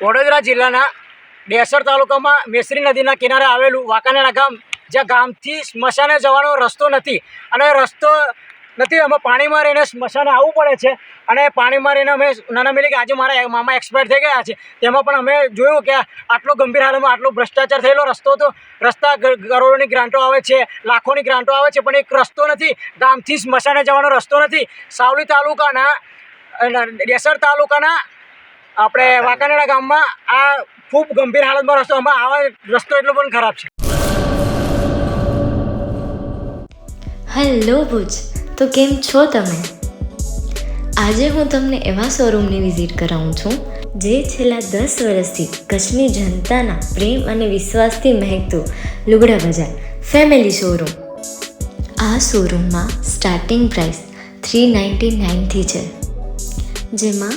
વડોદરા જિલ્લાના ડેસર તાલુકામાં મેસરી નદીના કિનારે આવેલું વાંકાનેરા ગામ, જ્યાં ગામથી સ્મશાને જવાનો રસ્તો નથી અને રસ્તો નથી અમે પાણીમાં રહીને સ્મશાને આવવું પડે છે અને પાણીમાં રહીને અમે નાના મિલી કે આજે મારા મામા એક્સપાયર થઈ ગયા છે. તેમાં પણ અમે જોયું કે આટલો ગંભીર હાલમાં આટલો ભ્રષ્ટાચાર થયેલો રસ્તો તો રસ્તા કરોડોની ગ્રાન્ટો આવે છે, લાખોની ગ્રાન્ટો આવે છે, પણ એક રસ્તો નથી, ગામથી સ્મશાને જવાનો રસ્તો નથી. સાવલી તાલુકાના ડેસર તાલુકાના આપણે વાંકાનેડા ગામમાં આ ખૂબ ગંભીર હાલતમાં રસ્તો આમાં આવા રસ્તો એટલો પણ ખરાબ છે. હેલો ભુજ તો કેમ છો તમે? આજે હું તમને એવા શોરૂમની વિઝિટ કરાવું છું જે છેલ્લા દસ વર્ષથી કચ્છની જનતાના પ્રેમ અને વિશ્વાસથી મહેકતું લુગડા બજાર ફેમિલી શોરૂમ આ શોરૂમમાં સ્ટાર્ટિંગ પ્રાઇસ થ્રી નાઇન્ટી નાઇનથી છે જેમાં